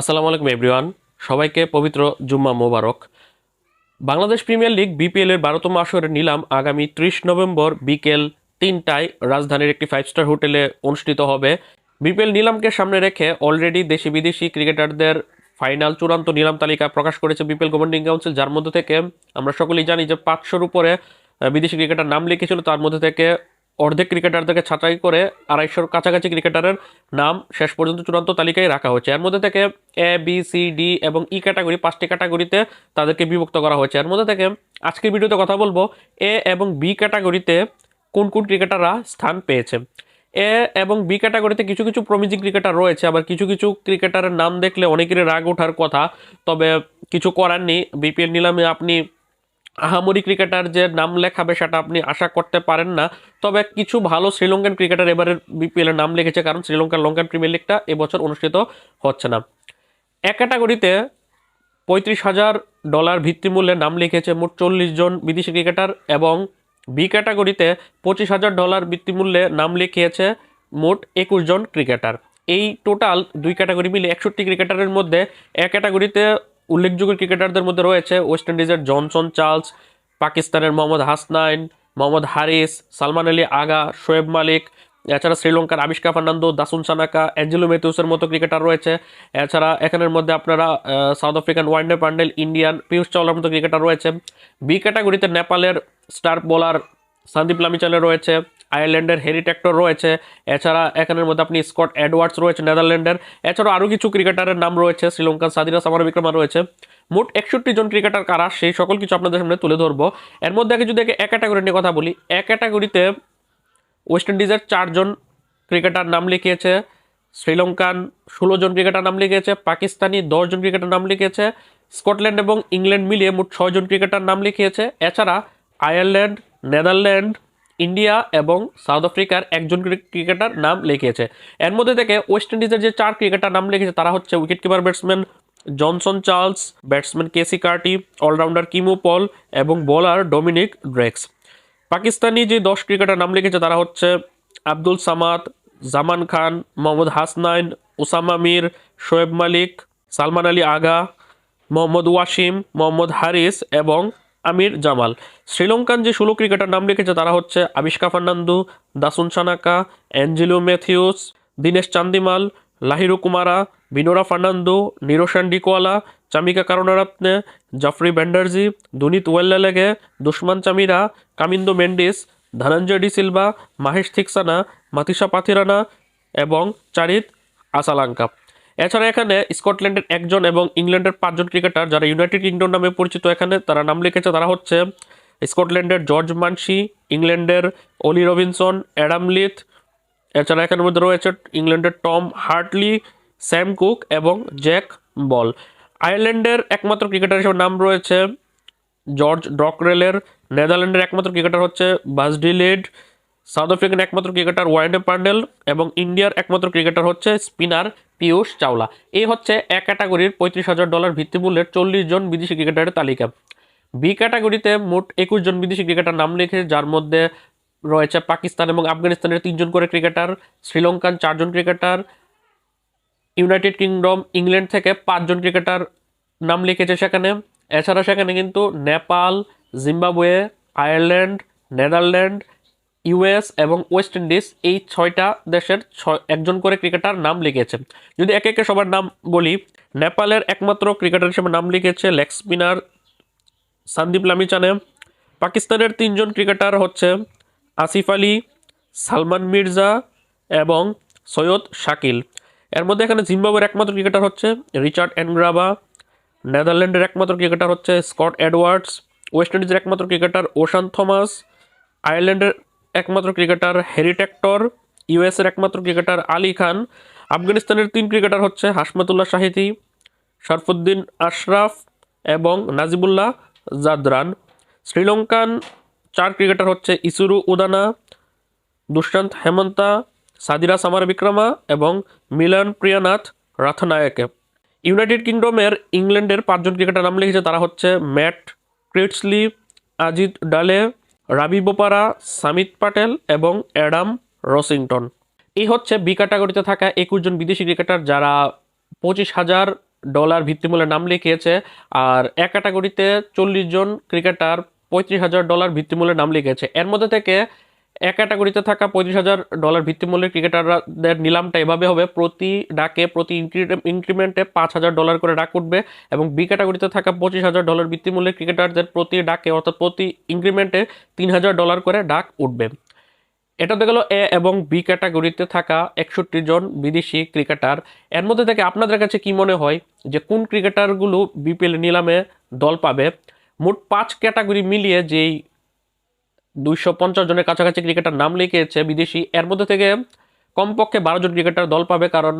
আসসালামু আলাইকুম এভরিওয়ান সবাইকে পবিত্র জুম্মা মোবারক। Bangladesh premier league B P L এর বারোতম আসরের নিলাম আগামী ত্রিশ নভেম্বর বিকেল তিনটায় রাজধানীর একটি ফাইভ স্টার হোটেলে অনুষ্ঠিত হবে। বিপিএল নিলামকে সামনে রেখে অলরেডি দেশি বিদেশি ক্রিকেটারদের ফাইনাল চূড়ান্ত নিলাম তালিকা প্রকাশ করেছে বিপিএল গভর্নিং কাউন্সিল যার মধ্যে থেকে আমরা সকলেই জানি যে পাঁচশোর উপরে বিদেশি ক্রিকেটার নাম লিখেছিল, তার মধ্যে থেকে অর্ধেক ক্রিকেটারদেরকে ছাঁটাই করে আড়াইশোর কাছাকাছি ক্রিকেটারের নাম শেষ পর্যন্ত চূড়ান্ত তালিকায় রাখা হয়েছে। এর মধ্যে থেকে এ বি সি ডি এবং ই ক্যাটাগরি পাঁচটি ক্যাটাগরিতে তাদেরকে বিভক্ত করা হয়েছে। এর মধ্যে থেকে আজকের ভিডিওতে কথা বলব এ এবং বি ক্যাটাগরিতে কোন কোন ক্রিকেটাররা স্থান পেয়েছে। এ এবং বি ক্যাটাগরিতে কিছু কিছু প্রমিজিং ক্রিকেটার রয়েছে, আবার কিছু কিছু ক্রিকেটারের নাম দেখলে অনেকেরই রাগ ওঠার কথা, তবে কিছু করার নেই। বিপিএল নিলামে আপনি আহামরি ক্রিকেটার যে নাম লেখাবে সেটা আপনি আশা করতে পারেন না। তবে কিছু ভালো শ্রীলঙ্কান ক্রিকেটার এবারে বিপিএল এর নাম লিখেছে, কারণ শ্রীলঙ্কার লঙ্কান প্রিমিয়ার লিগটা এবছর অনুষ্ঠিত হচ্ছে না। এক ক্যাটাগরিতে পঁয়ত্রিশ হাজার ডলার ভিত্তিমূল্যে নাম লিখেছে মোট চল্লিশ জন বিদেশি ক্রিকেটার এবং বি ক্যাটাগরিতে পঁচিশ হাজার ডলার ভিত্তিমূল্যে নাম লিখিয়েছে মোট একুশ জন ক্রিকেটার। এই টোটাল দুই ক্যাটাগরি মিলে একষট্টি ক্রিকেটারের মধ্যে এক ক্যাটাগরিতে উল্লেখযোগ্য ক্রিকেটারদের মধ্যে রয়েছে ওয়েস্ট ইন্ডিজের জনসন চার্লস, পাকিস্তানের মোহাম্মদ হাসনাইন, মোহাম্মদ হারিস, সালমান আলী আগা, শোয়েব মালিক, এছাড়া শ্রীলঙ্কার আবিষ্কা ফার্নান্দো দাসুন সানাকা অ্যাঞ্জেলো মেথিউসের মতো ক্রিকেটার রয়েছে। এছাড়া এখানের মধ্যে আপনারা South African Wayne Parnell Indian Piyush চাওলার মতো ক্রিকেটার রয়েছে। বি ক্যাটাগরিতে নেপালের স্টার বোলার সন্দীপ লামিচালে রয়েছে। আয়ারল্যান্ডের হেরি ট্যাক্টর রয়েছে। এছাড়া এখানের মধ্যে আপনি স্কট এডওয়ার্ডস রয়েছে, নেদারল্যান্ডের। এছাড়াও আরও কিছু ক্রিকেটারের নাম রয়েছে, শ্রীলঙ্কার সাদিরা সামার বিক্রমা রয়েছে। মোট একষট্টি জন ক্রিকেটার কারা, সেই সকল কিছু আপনাদের সামনে তুলে ধরবো। এর মধ্যে আগে যদি এক ক্যাটাগরি নিয়ে কথা বলি, এক ক্যাটাগরিতে ওয়েস্ট ইন্ডিজের চারজন ক্রিকেটার নাম লিখিয়েছে শ্রীলঙ্কান ষোলো জন ক্রিকেটার নাম লিখিয়েছে, পাকিস্তানি দশজন ক্রিকেটার নাম লিখিয়েছে, স্কটল্যান্ড এবং ইংল্যান্ড মিলিয়ে মোট ছয়জন ক্রিকেটার নাম লিখিয়েছে। এছাড়া আয়ারল্যান্ড, নেদারল্যান্ড ইন্ডিয়া এবং সাউথ আফ্রিকার একজন ক্রি- ক্রিকেটার নাম লিখিয়েছে। এর মধ্যে থেকে ওয়েস্ট ইন্ডিজের যে চার ক্রিকেটার নাম লিখেছে, তারা হচ্ছে wicket keeper batsman Johnson Charles batsman Keacy Carty allrounder Keemo Paul এবং বোলার ডোমিনিক ড্রেক্স পাকিস্তানি যে দশ ক্রিকেটার নাম লিখেছে, তারা হচ্ছে আব্দুল সামাদ, জামান খান, মোহাম্মদ হাসনাইন ওসামা মির, শোয়েব মালিক, সালমান আলী আগা, মোহাম্মদ ওয়াসিম, মোহাম্মদ হারিস এবং আমির জামাল। শ্রীলঙ্কান যে ষোলো ক্রিকেটার নাম লিখেছে তারা হচ্ছে আবিষ্কা ফার্নান্দু, দাসুন সানাকা অ্যাঞ্জেলো ম্যাথিউস, দীনেশ চান্দিমাল, লাহিরু কুমারা, বিনোরা ফার্নান্দো, নিরোশান ডিকোয়ালা, চামিকা কারণারাত্নে জাফরি ব্যান্ডার্জি, দুনিত ওয়েল্লালেগে দুষ্মান চামিরা, কামিন্দো মেন্ডিস, ধনঞ্জয় ডি সিলভা, মাহেশ থিকসানা মাতিসা পাথিরানা এবং চারিত আসালাঙ্কা। এছাড়া এখানে স্কটল্যান্ডের একজন এবং ইংল্যান্ডের পাঁচজন ক্রিকেটার যারা ইউনাইটেড কিংডম নামে পরিচিত এখানে, তারা নাম লিখেছে, তারা হচ্ছে স্কটল্যান্ডের জর্জ মানসি, ইংল্যান্ডের অলি রবিনসন, অ্যাডাম লিথ, এছাড়া এখানের মধ্যে রয়েছে ইংল্যান্ডের টম হার্টলি, স্যাম কুক এবং জ্যাক বল। আয়ারল্যান্ডের একমাত্র ক্রিকেটার হিসেবে নাম রয়েছে জর্জ ড্রকরেলের, নেদারল্যান্ডের একমাত্র ক্রিকেটার হচ্ছে Bas de Leede South African একমাত্র ক্রিকেটার ওয়ারেন্ডে পান্ডেল এবং ইন্ডিয়ার একমাত্র ক্রিকেটার হচ্ছে স্পিনার পিয়ুষ চাওলা। এই হচ্ছে এক ক্যাটাগরির পঁয়ত্রিশ হাজার ডলার ভিত্তিমূল্যের চল্লিশ জন বিদেশি ক্রিকেটারের তালিকা। বি ক্যাটাগরিতে মোট একুশ জন বিদেশি ক্রিকেটার নাম লিখে, যার মধ্যে রয়েছে পাকিস্তান এবং আফগানিস্তানের তিনজন করে ক্রিকেটার, শ্রীলঙ্কান চারজন ক্রিকেটার, ইউনাইটেড কিংডম, ইংল্যান্ড থেকে পাঁচজন ক্রিকেটার নাম লিখেছে সেখানে। এছাড়া সেখানে কিন্তু Nepal, Zimbabwe, Ireland, Netherland U S এবং ওয়েস্ট ইন্ডিজ এই ছয়টা দেশের একজন করে ক্রিকেটার নাম লিখেছে। যদি একে একে সবার নাম বলি, নেপালের একমাত্র ক্রিকেটার হিসেবে নাম লিখেছে লেগ স্পিনার সন্দীপ লামিচানে। পাকিস্তানের তিনজন ক্রিকেটার হচ্ছে আসিফ আলী, সালমান মির্জা এবং সৈয়দ শাকিল। এর মধ্যে এখানে জিম্বাবুয়ের একমাত্র ক্রিকেটার হচ্ছে রিচার্ড এনগ্রাবা। নেদারল্যান্ডের একমাত্র ক্রিকেটার হচ্ছে স্কট এডওয়ার্ডস। ওয়েস্ট ইন্ডিজের একমাত্র ক্রিকেটার ওশান থমাস। আয়ারল্যান্ডের একমাত্র ক্রিকেটার হ্যারি ট্যাক্টর ইউএসের একমাত্র ক্রিকেটার আলী খান, আফগানিস্তানের তিন ক্রিকেটার হচ্ছে হাসমতুল্লাহ শাহিদি, শরফুদ্দিন আশরাফ এবং নাজিবুল্লাহ জাদরান। শ্রীলঙ্কান চার ক্রিকেটার হচ্ছে ইসুরু উদানা দুষ্যন্ত হেমন্তা, সাদিরা সামার বিক্রমা এবং মিলন প্রিয়ানাথ রাথনায়কে। ইউনাইটেড কিংডমের ইংল্যান্ডের পাঁচজন ক্রিকেটার নাম লিখেছে, তারা হচ্ছে ম্যাট ক্রিটসলি, আজিত ডালে রাবি বোপারা, সামিত পাটেল এবং অ্যাডাম রসিংটন। এই হচ্ছে বি ক্যাটাগরিতে থাকা একুশ জন বিদেশি ক্রিকেটার যারা পঁচিশ হাজার ডলার ভিত্তিমূল্যে নাম লিখিয়েছে আর এক ক্যাটাগরিতে চল্লিশ জন ক্রিকেটার পঁয়ত্রিশ হাজার ডলার ভিত্তিমূল্যে নাম লিখিয়েছে। এর মধ্যে থেকে এক ক্যাটাগরিতে থাকা পঁয়ত্রিশ হাজার ডলার ভিত্তিমূল্যের ক্রিকেটারদের নিলামটা এভাবে হবে। প্রতি ডাকে, প্রতি ইনক্রিমেন্টে পাঁচ হাজার ডলার করে ডাক উঠবে এবং বি ক্যাটাগরিতে থাকা পঁচিশ হাজার ডলার ভিত্তিমূল্যের ক্রিকেটারদের প্রতি ডাকে অর্থাৎ প্রতি ইনক্রিমেন্টে তিন হাজার ডলার করে ডাক উঠবে। এটা গেল এ এবং বি ক্যাটাগরিতে থাকা একষট্টি জন বিদেশি ক্রিকেটার। এর মধ্যে থেকে আপনাদের কাছে কি মনে হয় যে কোন ক্রিকেটারগুলো বিপিএল নিলামে দল পাবে? মোট পাঁচ ক্যাটাগরি মিলিয়ে যেই দুইশো পঞ্চাশ জনের কাছাকাছি ক্রিকেটার নাম লিখিয়েছে বিদেশি। এর মধ্যে থেকে কমপক্ষে বারো জন ক্রিকেটার দল পাবে, কারণ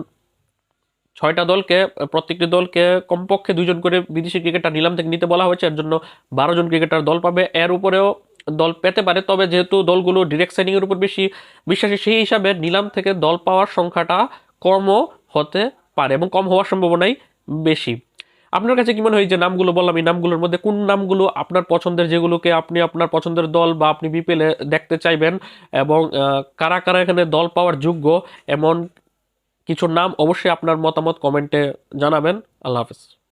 ছয়টা দলকে, প্রত্যেকটি দলকে কমপক্ষে দুজন করে বিদেশি ক্রিকেটার নিলাম থেকে নিতে বলা হয়েছে। এর জন্য বারো জন ক্রিকেটার দল পাবে। এর উপরেও দল পেতে পারে, তবে যেহেতু দলগুলো ডিরেক্ট সাইনিংয়ের উপর বেশি বিশ্বাসী, সেই হিসাবে নিলাম থেকে দল পাওয়ার সংখ্যাটা কম হতে পারে এবং কম হওয়ার সম্ভাবনাই বেশি। আপনার কাছে কি মনে হয় যে নামগুলো বললাম, এই নামগুলোর মধ্যে কোন নামগুলো আপনার পছন্দের, যেগুলোকে আপনি আপনার পছন্দের দল বা আপনি বিপিএলে দেখতে চাইবেন এবং কারা কারা এখানে দল পাওয়ার যোগ্য, এমন কিছু নাম অবশ্যই আপনার মতামত কমেন্টে জানাবেন। আল্লাহ হাফেজ।